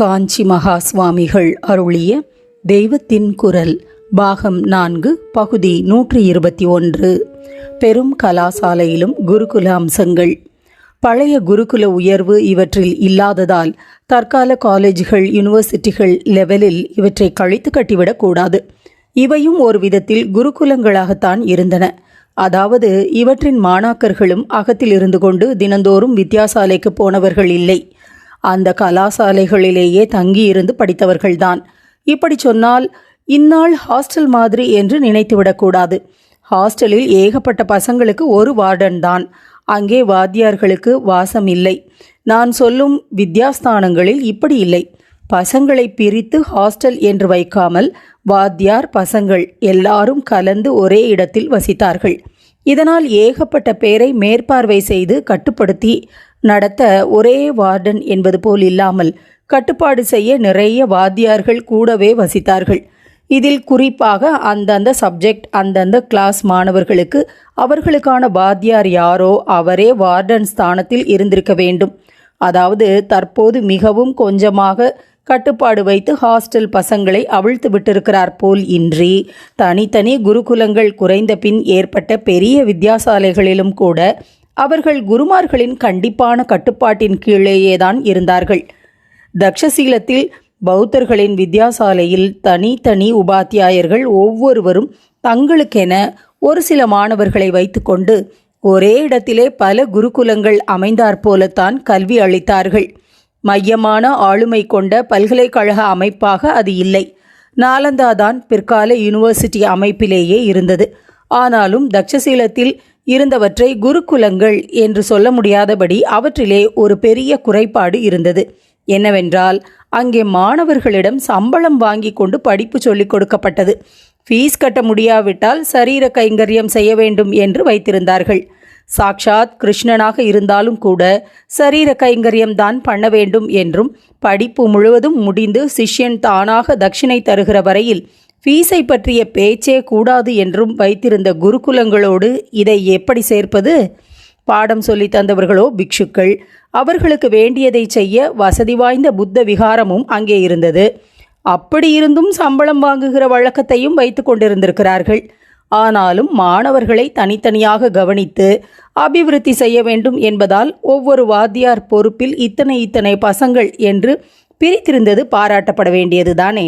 காஞ்சி மகா சுவாமிகள் அருளிய தெய்வத்தின் குரல் பாகம் நான்கு பகுதி நூற்றி இருபத்தி ஒன்று. பெரும் கலாசாலையிலும் குருகுல அம்சங்கள். பழைய குருகுல உயர்வு இவற்றில் இல்லாததால் தற்கால காலேஜ்கள் யூனிவர்சிட்டிகள் லெவலில் இவற்றை கழித்து கட்டிவிடக்கூடாது இவையும் ஒரு விதத்தில் குருகுலங்களாகத்தான் இருந்தன. அதாவது இவற்றின் மாணாக்கர்களும் அகத்தில் இருந்து கொண்டு தினந்தோறும் வித்தியாசாலைக்கு போனவர்கள் இல்லை. அந்த கலாசாலைகளிலேயே தங்கியிருந்து படித்தவர்கள்தான். இப்படி சொன்னால் இந்நாள் ஹாஸ்டல் மாதிரி என்று நினைத்துவிடக்கூடாது ஹாஸ்டலில் ஏகப்பட்ட பசங்களுக்கு ஒரு வார்டன் தான் அங்கே வாத்தியார்களுக்கு வாசம் இல்லை நான் சொல்லும் வித்யாஸ்தானங்களில் இப்படி இல்லை. பசங்களை பிரித்து ஹாஸ்டல் என்று வைக்காமல் வாத்தியார் பசங்கள் எல்லாரும் கலந்து ஒரே இடத்தில் வசித்தார்கள். இதனால் ஏகப்பட்ட பேரை மேற்பார்வை செய்து கட்டுப்படுத்தி நடத்த ஒரே வார்டன் என்பது போல் இல்லாமல் கட்டுப்பாடு செய்ய நிறைய வாத்தியார்கள் கூடவே வசித்தார்கள். இதில் குறிப்பாக அந்தந்த சப்ஜெக்ட் அந்தந்த கிளாஸ் மாணவர்களுக்கு அவர்களுக்கான வாத்தியார் யாரோ அவரே வார்டன் ஸ்தானத்தில் இருந்திருக்க வேண்டும். அதாவது தற்போது மிகவும் கொஞ்சமாக கட்டுப்பாடு வைத்து ஹாஸ்டல் பசங்களை அவிழ்த்து விட்டிருக்கிறார் போல் இன்றி. தனித்தனி குருகுலங்கள் குறைந்த பின் ஏற்பட்ட பெரிய வித்தியாசாலைகளிலும் கூட அவர்கள் குருமார்களின் கண்டிப்பான கட்டுப்பாட்டின் கீழேயேதான் இருந்தார்கள். தக்ஷசீலத்தில் பௌத்தர்களின் வித்யாசாலையில் தனித்தனி உபாத்தியாயர்கள் ஒவ்வொருவரும் தங்களுக்கென ஒரு சில மாணவர்களை வைத்துக்கொண்டு ஒரே இடத்திலே பல குருகுலங்கள் அமைந்தாற்போலத்தான் கல்வி அளித்தார்கள். மையமான ஆளுமை கொண்ட பல்கலைக்கழக அமைப்பாக அது இல்லை. நாலந்தா தான் பிற்கால யூனிவர்சிட்டி அமைப்பிலேயே இருந்தது. ஆனாலும் தக்ஷசீலத்தில் இருந்தவற்றை குருகுலங்கள் என்று சொல்ல முடியாதபடி அவற்றிலே ஒரு பெரிய குறைபாடு இருந்தது. என்னவென்றால் அங்கே மாணவர்களிடம் சம்பளம் வாங்கி கொண்டு படிப்பு சொல்லிக் கொடுக்கப்பட்டது. ஃபீஸ் கட்ட முடியாவிட்டால் சரீர கைங்கரியம் செய்ய வேண்டும் என்று வைத்திருந்தார்கள். சாக்ஷாத் கிருஷ்ணனாக இருந்தாலும் கூட சரீர கைங்கரியம் தான் பண்ண வேண்டும் என்றும் படிப்பு முழுவதும் முடிந்து சிஷ்யன் தானாக தட்சிணை தருகிற வரையில் ஃபீஸை பற்றிய பேச்சே கூடாது என்றும் வைத்திருந்த குருகுலங்களோடு இதை எப்படி சேர்ப்பது? பாடம் சொல்லி தந்தவர்களோ பிக்ஷுக்கள் அவர்களுக்கு வேண்டியதை செய்ய வசதி வாய்ந்த புத்த விகாரமும் அங்கே இருந்தது. அப்படி இருந்தும் சம்பளம் வாங்குகிற வழக்கத்தையும் வைத்து கொண்டிருந்திருக்கிறார்கள். ஆனாலும் மாணவர்களை தனித்தனியாக கவனித்து அபிவிருத்தி செய்ய வேண்டும் என்பதால் ஒவ்வொரு வாத்தியார் பொறுப்பில் இத்தனை இத்தனை பசங்கள் என்று பிரித்திருந்தது பாராட்டப்பட வேண்டியதுதானே.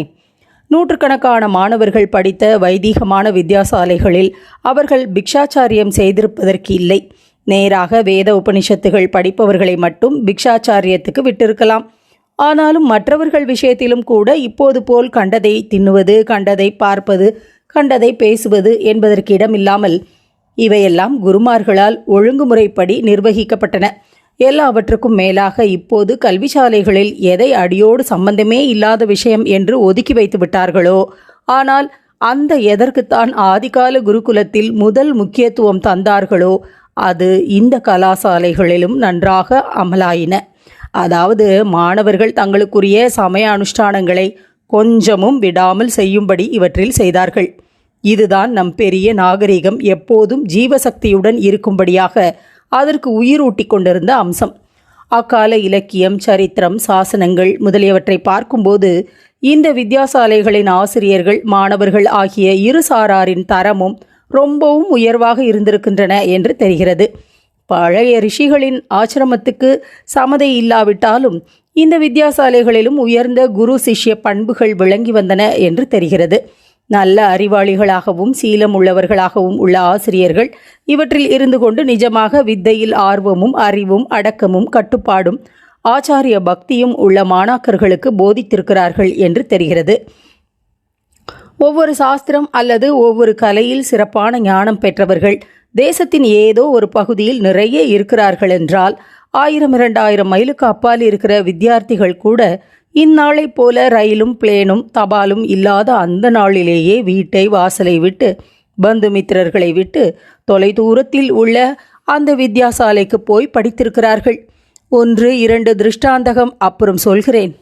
நூற்றுக்கணக்கான மாணவர்கள் படித்த வைதீகமான வித்யாசாலைகளில் அவர்கள் பிக்ஷாச்சாரியம் செய்திருப்பதற்கு இல்லை. நேராக வேத உபனிஷத்துகள் படிப்பவர்களை மட்டும் பிக்ஷாச்சாரியத்துக்கு விட்டிருக்கலாம். ஆனாலும் மற்றவர்கள் விஷயத்திலும் கூட இப்போது போல் கண்டதை தின்னுவது கண்டதை பார்ப்பது கண்டதை பேசுவது என்பதற்கு இடமில்லாமல் இவையெல்லாம் குருமார்களால் ஒழுங்குமுறைப்படி நிர்வகிக்கப்பட்டன. எல்லாவற்றுக்கும் மேலாக இப்போது கல்விசாலைகளில் எதை அடியோடு சம்பந்தமே இல்லாத விஷயம் என்று ஒதுக்கி வைத்து விட்டார்களோ? ஆனால் அந்த எதற்குத்தான் ஆதிகால குருகுலத்தில் முதல் முக்கியத்துவம் தந்தார்களோ? அது இந்த கலாசாலைகளிலும் நன்றாக அமலாயின. அதாவது மாணவர்கள் தங்களுக்குரிய சமய அனுஷ்டானங்களை கொஞ்சமும் விடாமல் செய்யும்படி இவற்றில் செய்தார்கள். இதுதான் நம் பெரிய நாகரிகம். எப்போதும் ஜீவசக்தியுடன் இருக்கும்படியாக அதற்கு உயிரூட்டி கொண்டிருந்த அம்சம். அக்கால இலக்கியம் சரித்திரம் சாசனங்கள் முதலியவற்றை பார்க்கும்போது இந்த வித்யாசாலைகளின் ஆசிரியர்கள் மாணவர்கள் ஆகிய இரு சாராரின் தரமும் ரொம்பவும் உயர்வாக இருந்திருக்கின்றன என்று தெரிகிறது. பழைய ரிஷிகளின் ஆசிரமத்துக்கு சமதை இல்லாவிட்டாலும் இந்த வித்யாசாலைகளிலும் உயர்ந்த குரு சிஷ்ய பண்புகள் விளங்கி வந்தன என்று தெரிகிறது. நல்ல அறிவாளிகளாகவும் சீலம் உள்ளவர்களாகவும் உள்ள ஆசிரியர்கள் இவற்றில் இருந்து கொண்டு நிஜமாக வித்தையில் ஆர்வமும் அறிவும் அடக்கமும் கட்டுப்பாடும் ஆச்சாரிய பக்தியும் உள்ள மாணாக்கர்களுக்கு போதித்திருக்கிறார்கள் என்று தெரிகிறது. ஒவ்வொரு சாஸ்திரம் அல்லது ஒவ்வொரு கலையில் சிறப்பான ஞானம் பெற்றவர்கள் தேசத்தின் ஏதோ ஒரு பகுதியில் நிறைய இருக்கிறார்கள் என்றால் ஆயிரம் இரண்டாயிரம் மைலுக்கு அப்பால் இருக்கிற வித்தியார்த்திகள் கூட இந்நாளைப் போல ரயிலும் பிளேனும் தபாலும் இல்லாத அந்த நாளிலேயே வீட்டை வாசலை விட்டு பந்துமித்திரர்களை விட்டு தொலைதூரத்தில் உள்ள அந்த வித்யாசாலைக்கு போய் படித்திருக்கிறார்கள். ஒன்று இரண்டு திருஷ்டாந்தகம். அப்புறம் சொல்கிறேன்.